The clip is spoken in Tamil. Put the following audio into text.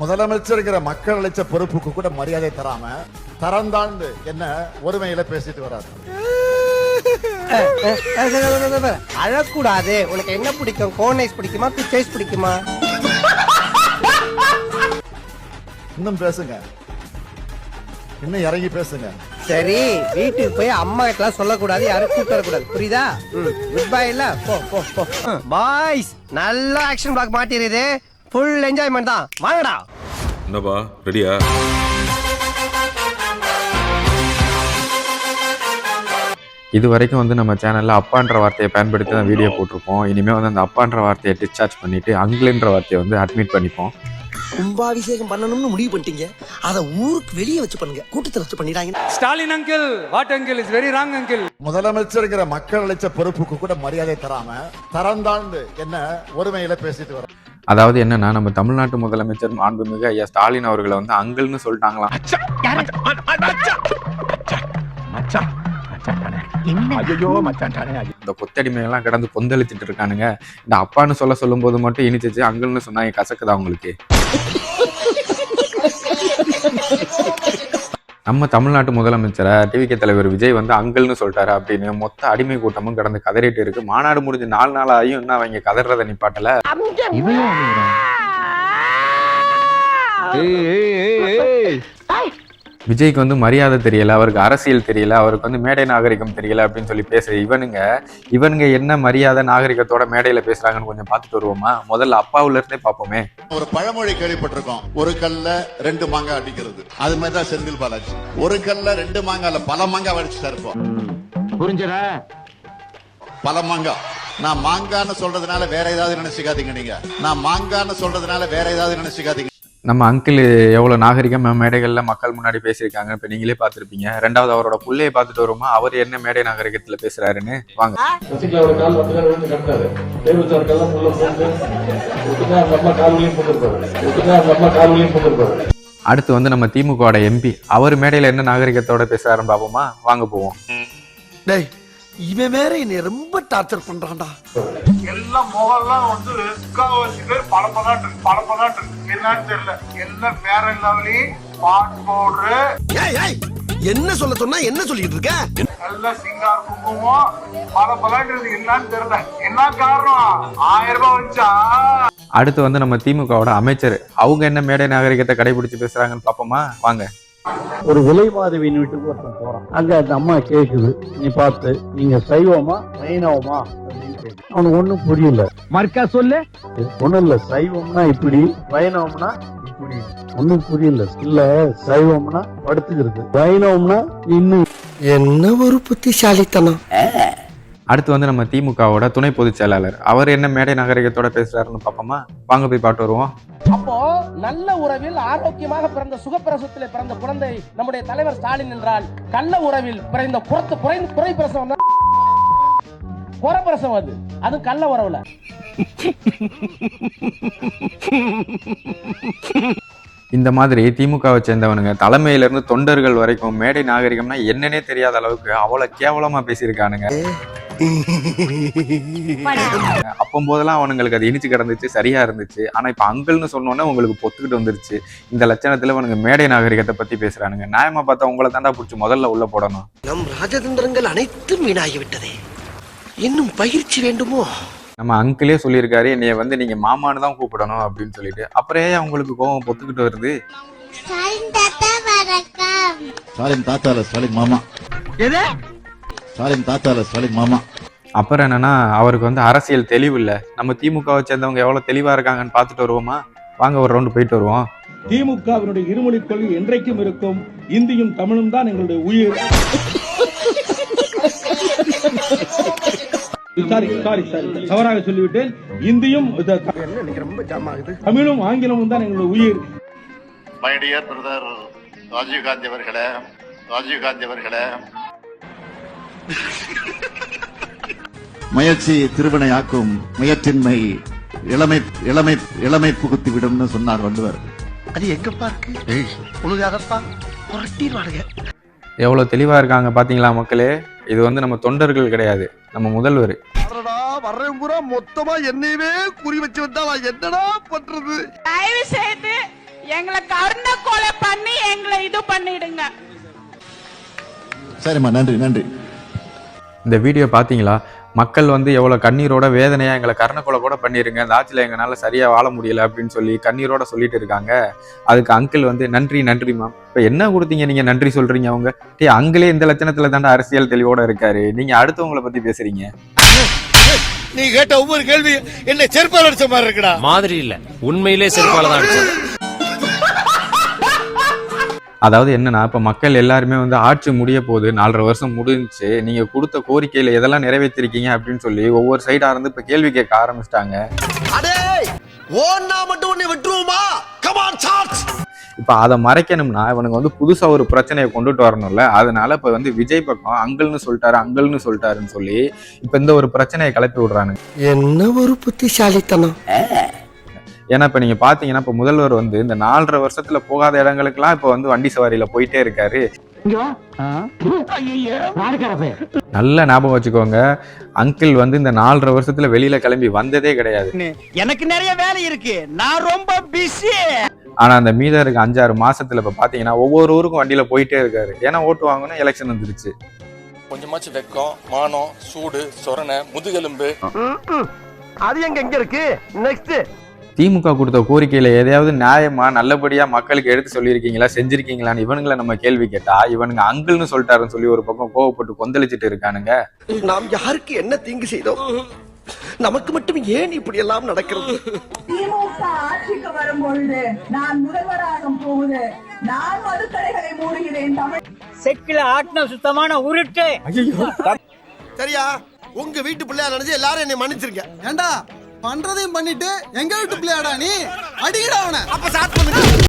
முதலமைச்சருங்கிற மக்கள் அழைச்ச பொறுப்புக்கு கூட மரியாதை தராம தரந்தாழ்ந்து என்ன ஒருமையில பேசிட்டு வராரு. அழக்கூடாது. உனக்கு என்ன பிடிக்கும்? கோன் ஐஸ் பிடிக்குமா? பிச் ஐஸ் பிடிக்குமா? இன்னும் பேசுங்க. இன்னும் இறங்கி பேசுங்க. சரி வீட்டுக்கு போய் அம்மா கிட்ட சொல்லக்கூடாது யாரும் கூப்பிட்டு வரக்கூடாது. புரியுதா? குட் பை இல்ல போ போ போ. பாய்ஸ் நல்ல ஆக்ஷன் பிளாக் மாட்டிருது ஃபுல் என்ஜாய்மெண்ட் தான். வாங்கடா. என்னப்பா? ரெடியா? இது வரைக்கும் வந்து நம்ம சேனல்ல அப்பான்ற வார்த்தையை பயன்படுத்தி தான் வீடியோ போட்டிருப்போம். இனிமேல் வந்து அந்த அப்பான்ற வார்த்தையை டிஸ்சார்ஜ் பண்ணிட்டு அங்கிள்ன்ற வார்த்தையை வந்து அட்மிட் பண்ணிப்போம். கும்பாபிஷேகம் பண்ணணும்னு முடிவு பண்ணிட்டீங்க. அத ஊருக்கு வெளியே வச்சு பண்ணுங்க. கூட்டத்துல வச்சு பண்ணிடாங்க Stalin uncle what uncle is very wrong uncle முதலமைச்சருங்கிற மக்கள் அழைச்ச பொறுப்புக்கு கூட மரியாதை தராம தரந்தாழ்ந்து என்ன ஒருமையில பேசிட்டு வர அதாவது என்னன்னா நம்ம தமிழ்நாட்டு முதலமைச்சர் மாண்புமிகு ஐயா ஸ்டாலின் அவர்களை வந்து அங்கிள்னு சொல்லிட்டாங்களாம். இந்த கொத்தடிமையெல்லாம் கிடந்து கொந்தளிச்சிட்டு இருக்கானுங்க. இந்த அப்பான்னு சொல்ல சொல்லும் போது மட்டும் இனிச்சிச்சு அங்கிள்னு சொன்னாங்க கசக்குதா உங்களுக்கு? நம்ம தமிழ்நாட்டு முதலமைச்சரை டிவிகே தலைவர் விஜய் வந்து அங்கிள்னு சொல்லிட்டாரு அப்படின்னு மொத்த அடிமை கூட்டமும் கடந்து கதறிட்டு இருக்கு. மாநாடு முடிஞ்சு நாலு நாள் ஆகியும் இன்னும் அவங்க கதறத நிப்பாட்டல. விஜய்க்கு வந்து மரியாதை தெரியல அவருக்கு அரசியல் தெரியல அவருக்கு வந்து மேடை நாகரிகம் தெரியல அப்படின்னு சொல்லி பேச இவனுங்க இவனுங்க என்ன மரியாதை நாகரிகத்தோட மேடையில பேசுறாங்கன்னு கொஞ்சம் பார்த்துட்டு வருவோமா? முதல்ல அப்பாவுல இருந்தே பார்ப்போமே. ஒரு பழமொழி கேள்விப்பட்டிருக்கோம். ஒரு கல்ல ரெண்டு மாங்காய் அடிக்கிறது. அது மாதிரி தான் செந்தில் பாலாஜி. ஒரு கல்ல ரெண்டு மாங்காய்ல பல மாங்காய் அடிச்சுட்டா இருப்போம் புரிஞ்சதா? பல மாங்காய். நான் மாங்கான்னு சொல்றதுனால வேற ஏதாவது நினைச்சுக்காதீங்க நீங்க. நான் மாங்கான்னு சொல்றதுனால வேற ஏதாவது நினைச்சுக்காதீங்க. நம்ம அங்கிள் எவ்வளவு நாகரிகம் மேடைகள்ல மக்கள் முன்னாடி பேசியிருக்காங்க. இப்ப நீங்களே பார்த்திருப்பீங்க. ரெண்டாவது அவரோட புள்ளையை பார்த்துட்டு வருமா? அவர் என்ன மேடை நாகரிகத்துல பேசுறாருன்னு வாங்க. அடுத்து வந்து நம்ம திமுகவோட எம்பி அவர் மேடையில என்ன நாகரிகத்தோட பேசுறாருன்னு பாப்போமா வாங்க போவோம். டேய் இவன் வேற என்னை ரொம்ப டார்ச்சர் பண்றான்டா. எல்லாம் முகம்லாம் வந்து முக்காவாசி பேர் பல பதாட்டு பல பதாட்டு என்னன்னு தெரியல. எல்லாம் வேற லெவலி பாட் பவுடரு ஏய் ஏய் என்ன சொல்ல சொன்னா என்ன சொல்லிட்டு இருக்க? எல்லாம் சிங்கார் குங்குமம். பல பதாட்டு என்னன்னு தெரியல. என்ன காரணம்? ஆயிரம் ரூபாய் வச்சா அடுத்து வந்து நம்ம திமுகவோட அமைச்சர். அவங்க என்ன மேடை நாகரிகத்தை கடைபிடிச்சு பேசுறாங்கன்னு பாப்போமா வாங்க. ஒரு விலை மாதவியின் வீட்டுக்கு ஒருத்தன் போறான். அங்க அந்த அம்மா கேக்குது. நீ பார்த்து நீங்க சைவமா வைணவமா. அவனுக்கு ஒண்ணும் புரியல. மர்க்கா சொல்லு. ஒண்ணும் இல்ல சைவம்னா இப்படி வைணவம்னா இப்படி. ஒண்ணும் புரியல இல்ல சைவம்னா படுத்துக்கிறது. வைணவம்னா இன்னும் என்ன ஒரு புத்திசாலித்தனம். அடுத்து வந்து நம்ம திமுகவோட துணை பொதுச் செயலாளர். அவர் என்ன மேடை நாகரிகத்தோட பேசுறாருன்னு பாப்போமா? வாங்க போய் பாட்டு வருவோம். அப்போ நல்ல உறவில் ஆரோக்கியமாக பிறந்த சுகப்பிரசவத்தில் பிறந்த குழந்தை நம்முடைய தலைவர் ஸ்டாலின் என்றால் கள்ள உறவில் பிறந்த புறத்து குறைந்த குறை பிரசவம் தான் குறப்பிரசவம் அது. அது கள்ள உறவுல இந்த மாதிரி திமுகவை சேர்ந்தவனுங்க தலைமையில இருந்து தொண்டர்கள் வரைக்கும் மேடை நாகரிகம்னா என்னன்னே தெரியாத அளவுக்கு அவ்வளவு கேவலமா பேசியிருக்கானுங்க. அப்பம் போதெல்லாம் அவனுங்களுக்கு அது இனிச்சு கிடந்துச்சு சரியா இருந்துச்சு. ஆனா இப்ப அங்கிள்னு சொன்னோன்னே உங்களுக்கு பொத்துக்கிட்டு வந்துருச்சு. இந்த லட்சணத்துல அவனுங்க மேடை நாகரிகத்தை பத்தி பேசுறானுங்க. நியாயமா பார்த்தா உங்களை தாண்டா பிடிச்சி முதல்ல உள்ள போடணும். நம் ராஜதந்திரங்கள் அனைத்தும் வீணாகி விட்டதே இன்னும் பயிற்சி வேண்டுமோ? நம்ம அங்கிளே சொல்லியிருக்காரு என்னைய வந்து நீங்க மாமான்னு தான் கூப்பிடணும் அப்படின்னு சொல்லிட்டு. அப்புறம் ஏன் உங்களுக்கு கோவம் பொத்துக்கிட்டு வருது? ஸ்டாலின் தாத்தால ஸ்டாலின் மாமா. எது? ஸ்டாலின் தாத்தால ஸ்டாலின் மாமா. அப்புறம் என்னன்னா அவருக்கு வந்து அரசியல் தெளிவு இல்ல. நம்ம திமுகவை சேர்ந்தவங்க எவ்வளவு தெளிவா இருக்காங்கன்னு பார்த்துட்டு வருவோமா? வாங்க ஒரு ரவுண்டு போயிட்டு வருவோம். திமுகவினுடைய இருமொழி கொள்கை என்றைக்கும் இருக்கும். இந்தியும் தமிழும் தான் எங்களுடைய உயிர். சாரி சாரி சாரி தவறாக சொல்லிவிட்டேன். இந்தியும் ரொம்ப தமிழும் ஆங்கிலமும் தான் எங்களுடைய உயிர். மை டியர் பிரதர் ராஜீவ்காந்தி அவர்களே ராஜீவ்காந்தி அவர்களே. முயற்சி திருவினையாக்கும் முயற்சின்மை இளமை இளமை இளமை புகுத்தி விடும்னு சொன்னார் வள்ளுவர். அது எங்கப்பா இருக்கு? உழுகாதப்பா புரட்டிடுவானுங்க. எவ்வளவு தெளிவா இருக்காங்க பாத்தீங்களா மக்களே? இது வந்து நம்ம தொண்டர்கள் கிடையாது நம்ம முதல்வர். வர்றேன் பூரா மொத்தமா என்னையவே குறி வச்சு வந்தா என்னடா பண்றது? தயவு செய்து எங்களை கருணை கொலை பண்ணி எங்களை இது பண்ணிடுங்க. சரிம்மா நன்றி நன்றி. இந்த வீடியோ பார்த்தீங்களா மக்கள் வந்து எவ்வளோ கண்ணீரோட வேதனையாக எங்களை கருணக்கொலை கூட பண்ணிருங்க. இந்த ஆட்சியில் எங்களால் சரியாக வாழ முடியல அப்படின்னு சொல்லி கண்ணீரோட சொல்லிட்டு இருக்காங்க. அதுக்கு அங்கிள் வந்து நன்றி நன்றி மேம் இப்போ என்ன கொடுத்தீங்க நீங்கள் நன்றி சொல்கிறீங்க அவங்க? டே அங்கிளே இந்த லட்சணத்தில் தாண்டா அரசியல் தெளிவோட இருக்காரு. நீங்கள் அடுத்தவங்கள பற்றி பேசுறீங்க. நீ கேட்ட ஒவ்வொரு கேள்வி என்ன செருப்பால் அடிச்ச மாதிரி இருக்குடா. மாதிரி இல்ல. உண்மையிலே செருப்பால தான் அடிச்சது. அதாவது என்னன்னா இப்போ மக்கள் எல்லாருமே வந்து ஆட்சி முடிய போகுது நாலரை வருஷம் முடிஞ்சுச்சு நீங்கள் கொடுத்த கோரிக்கையில் எதெல்லாம் நிறைவேற்றிருக்கீங்க அப்படின்னு சொல்லி ஒவ்வொரு சைடாக இருந்து இப்போ கேள்வி கேட்க ஆரம்பிச்சிட்டாங்க. அடே ஓன்னா மட்டும் உன்னை விட்டுருவோமா? கமான் சார்ஜ் இப்போ அதை மறைக்கணும்னா இவனுங்க வந்து புதுசாக ஒரு பிரச்சனையை கொண்டுட்டு வரணும்ல. அதனால இப்போ வந்து விஜய் பக்கம் அங்கிள்னு சொல்லிட்டாரு அங்கிள்னு சொல்லிட்டாருன்னு சொல்லி இப்போ இந்த ஒரு பிரச்சனையை கிளப்பி விடுறானுங்க. என்ன ஒரு புத்திசாலித்தனம். ஏன்னா இப்போ நீங்கள் பார்த்தீங்கன்னா இப்போ முதல்வர் வந்து இந்த நாலரை வருஷத்துல போகாத இடங்களுக்கெல்லாம் இப்போ வந்து வண்டி சவாரியில் போயிட்டே இருக்காரு. நல்ல ஞாபகம் வச்சுக்கோங்க. அங்கிள் வந்து இந்த நாலரை வருஷத்துல வெளியில கிளம்பி வந்ததே கிடையாது. எனக்கு நிறைய வேலை இருக்கு. நான் ரொம்ப பிஸி ஆனா அந்த மீதம் இருக்க அஞ்சாறு மாசத்துல இப்ப பாத்தீங்கன்னா ஒவ்வொரு ஊருக்கும் வண்டியில போயிட்டே இருக்காரு. ஏன்னா ஓட்டு வாங்கணும் எலெக்ஷன் வந்துருச்சு. கொஞ்சமாச்சும் வெக்கம் மானம் சூடு சொரணை முதுகெலும்பு. அது எங்க எங்க இருக்கு? நெக்ஸ்ட் திமுக கொடுத்த கோரிக்கையில எதையாவது நியாயமா நல்லபடியா மக்களுக்கு எடுத்து சொல்லியிருக்கீங்களா செஞ்சிருக்கீங்களான்னு இவனுங்களை நம்ம கேள்வி கேட்டா இவனுங்க அங்கிள்னு சொல்லிட்டாருன்னு சொல்லி ஒரு பக்கம் கோவப்பட்டு கொந்தளிச்சிட்டு இருக்கானுங்க. நாம் யாருக்கு என்ன தீங்கு செய்தோம்? நமக்கு மட்டும் ஏன் இப்படி எல்லாம் நடக்கிறது? திமுக ஆட்சிக்கு வரும் பொழுது நான் முதல்வராக போகுது நான் மதுக்கடைகளை மூடுகிறேன் தமிழ். செக்கில ஆட்டின சுத்தமான உருட்டு. சரியா? உங்க வீட்டு பிள்ளையா நினைச்சு எல்லாரும் என்னை மன்னிச்சிருங்க. ஏண்டா? பண்றதையும் பண்ணிட்டு எங்க வீட்டு பிள்ளையாடா நீ? அடிக்கடா அவனை. அப்ப சாத்